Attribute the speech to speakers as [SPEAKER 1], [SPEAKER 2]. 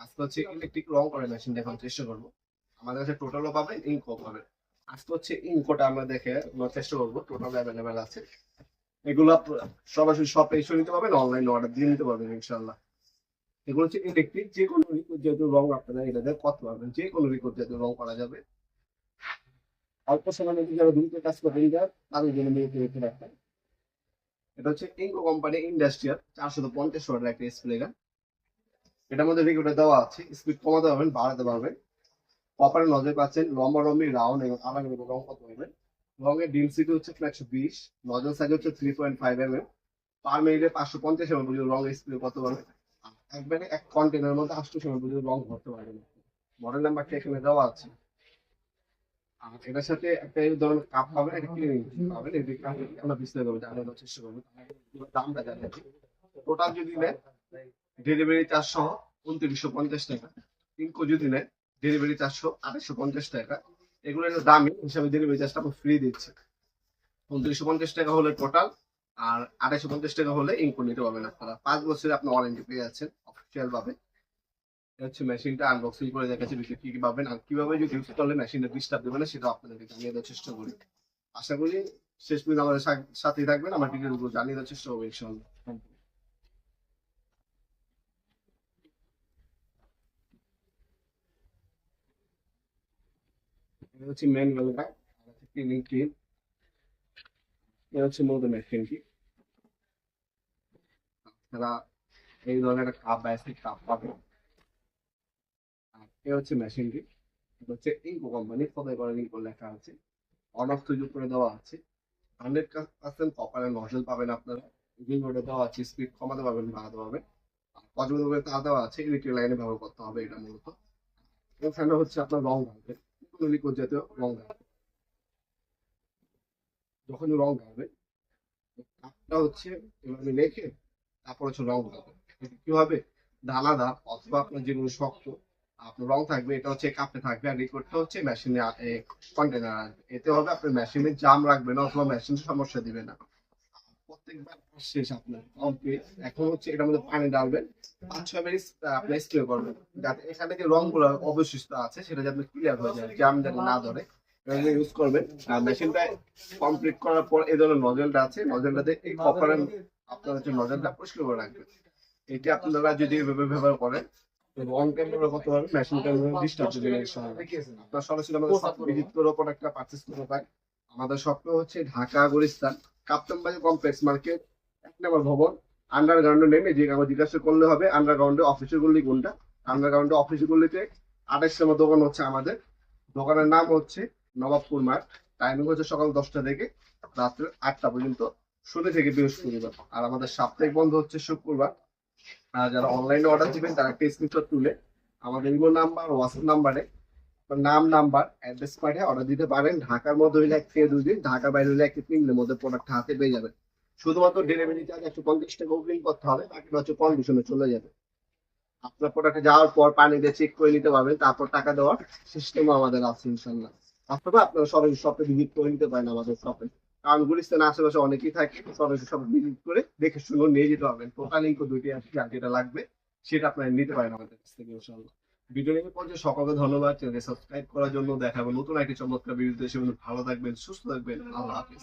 [SPEAKER 1] আজকে হচ্ছে ইলেকট্রিক করে মেশিন চেষ্টা করব। আমাদের কাছে আজকে হচ্ছে আমরা দেখে চেষ্টা করব নিতে পারবেন অনলাইন অর্ডার দিয়ে নিতে পারবেন ইনশাল্লাহ এগুলো হচ্ছে যে কোনো রং আপনারা করতে পারবেন, যে কোনো রিকোড যেহেতু রং করা যাবে। অল্প সময়ের যারা দ্রুত কাজ করবেন তাদের জন্য এটা হচ্ছে ইনকো কোম্পানি ইন্ডাস্ট্রিয়াল চারশো পঞ্চাশ ওয়াটের একটা স্প্রে গান এটার মধ্যে রেগুলেটর দেওয়া আছে স্পিড কমাতে পারবেন, বাড়াতে পারবেন। কপারের নজর পাচ্ছেন, লম্বা লম্বি রাউন্ড এবং আলাদা আলাদা রং করতে পারবেন রঙের ডিম সিটি হচ্ছে একশো বিশ নজর সাইজ হচ্ছে three point five M M per মিনিটে পাঁচশো পঞ্চাশ এম পর্যন্ত রং স্প্রে করতে পারবেন একবারে এক কন্টেনারের মধ্যে আটশো এম পর্যন্ত রং ভরতে পারবেন মডেল নাম্বারটা এখানে দেওয়া আছে। আর এটার সাথে একটা ধরনের কাপ পাবেন একটা কিনে পাবেন এই আমরা বিস্তারিত ভাবে জানানোর চেষ্টা করব। দামটা জানেন টোটাল যদি নেন ডেলিভারি চারশো উনত্রিশশো পঞ্চাশ টাকা। তিনকো যদি নেন ডেলিভারি চারশো আড়াইশো পঞ্চাশ টাকা। এগুলো হলো দামি হিসাবে ডেলিভারি চার্জটা আমরা ফ্রি দিচ্ছি। উনত্রিশশো পঞ্চাশ টাকা হলে টোটাল আর আড়াইশো পঞ্চাশ টাকা হলে ইনকো নিতে পারবেন আপনারা। পাঁচ বছরে আপনি ওয়ারেন্টি পেয়ে যাচ্ছেন অফিসিয়াল ভাবে। হচ্ছে মেশিনটা আনবক্সিং করে দেখাচ্ছি ভিতরে কি কি পাবেন। আর কীভাবে যদি ইউজ করলে মেশিনটা ডিস্টার্ব দেবে সেটা আপনাদেরকে জানিয়ে দেওয়ার চেষ্টা করি। আশা করি শেষ পর্যন্ত আমাদের সাথেই থাকবেন, আমার ডিটেলসগুলো জানিয়ে দেওয়ার চেষ্টা করব ইনশাল্লাহ এটা হচ্ছে ম্যানুয়ালটা ক্লিনিং ক্লিন এটা হচ্ছে মূলত মেশিনটি তারা এই ধরনের একটা কাপ ব্যাসিক কাপ পাবে এ হচ্ছে মেশিনটি হচ্ছে ইনকো কোম্পানি সবাই করে ইনকো লেখা আছে। অন অফ সুযোগ করে দেওয়া আছে। হান্ড্রেড পার্সেন্ট কপারের নজল পাবেন আপনারা। রিমোটে দেওয়া আছে স্পিড কমাতে পারবেন, বাড়াতে পারবেন। পর্যন্ত করে তার দেওয়া আছে ইলেকট্রিক লাইনে ব্যবহার করতে হবে এটা মূলত। এখানে হচ্ছে আপনার রং থাকবে কোনো লিকুইড জাতীয় রং থাকবে যখন রং থাকবে কাপটা হচ্ছে এভাবে রেখে তারপর হচ্ছে রং থাকবে কি হবে? দানাদার অথবা আপনার যেগুলো শক্ত আপনার রং থাকবে, এটা হচ্ছে কাপে থাকবে, আর লিকুইডটা হচ্ছে মেশিনে কন্টেনার আসবে এতে হবে আপনার মেশিনে জাম রাখবে না অথবা মেশিন সমস্যা দিবে না। প্রত্যেকবার শেষ আপনার কমপ্লিট এখন হচ্ছে এটার মধ্যে পানি ডালবেন পাঁচ, ছয় মিনিট আপনি স্প্রে করবেন। যাতে এখানে যে রংগুলো অবশিষ্ট আছে, সেটা যাতে ক্লিয়ার হয়ে যায় জাম যাতে না ধরে। ইউজ করবেন। আর মেশিনটা কমপ্লিট করার পর এই ধরনের নজলটা আছে নজলটাতে এই কপারের আপনার হচ্ছে নজলটা পরিষ্কার করে রাখবেন। এটা আপনারা যদি এভাবে ব্যবহার করেন আপনার সরাসরি আমাদের শপ ভিজিট করে প্রোডাক্টটা পারচেস করতে পারেন। আমাদের শপটা হচ্ছে ঢাকা গুলিস্তান কাপ্তান বাজার কমপ্লেক্স মার্কেট এক নম্বর ভবন আন্ডারগ্রাউন্ডে নেমে যে কাগজ জিজ্ঞাসা করলে হবে আন্ডারগ্রাউন্ডে অফিসের গল্লি কোনটা? আন্ডারগ্রাউন্ডে অফিসের গল্লিতে আঠাশ নম্বর দোকান হচ্ছে আমাদের। দোকানের নাম হচ্ছে নবাবপুর মাঠ টাইমিং হচ্ছে সকাল দশটা থেকে রাত্রে আটটা পর্যন্ত শনি থেকে বৃহস্পতিবার। আর আমাদের সাপ্তাহিক বন্ধ হচ্ছে শুক্রবার। যারা অনলাইনে অর্ডার দিবেন, তারা একটা স্ক্রিনশট তুলে আমাদের ইমো নাম্বার হোয়াটসঅ্যাপ নাম্বারে নাম নাম্বার অ্যাড্রেস পাঠিয়ে অর্ডার দিতে পারেন। ঢাকার মধ্যে হইলে এক থেকে দুই দিন, ঢাকার বাইরে হইলে এক দিনের মধ্যে প্রোডাক্ট হাতে পেয়ে যাবেন। শুধুমাত্র ডেলিভারি চার্জ একশো পঞ্চাশ টাকা অগ্রিম করতে হবে, বাকিটা হচ্ছে কন্ডিশনে চলে যাবে। আপনার প্রোডাক্টে যাওয়ার পর পানি দিয়ে চেক করে নিতে পারবেন, তারপর টাকা দেওয়ার সিস্টেমও আমাদের আছে ইনশাল্লাহ অথবা আপনারা সরাসরি শপে ভিজিট করে নিতে পারেন আমাদের শপে কারণ গুলিস্তানের আশেপাশে অনেকেই থাকে সরাসরি সব ভিজিট করে দেখে শুনে নিয়ে যেতে পারবেন। টোটাল ইঙ্কো দুইটি যার যেটা লাগবে, সেটা আপনারা নিতে পারেন আমাদের কাছ থেকে ইনশাল্লাহ ভিডিও নিয়ে পর্যন্ত সকলকে ধন্যবাদ। চ্যানেলে সাবস্ক্রাইব করার জন্য দেখাবো নতুন একটি চমৎকার ভিডিও দেশে ভালো থাকবেন, সুস্থ থাকবেন। আল্লাহ হাফিজ।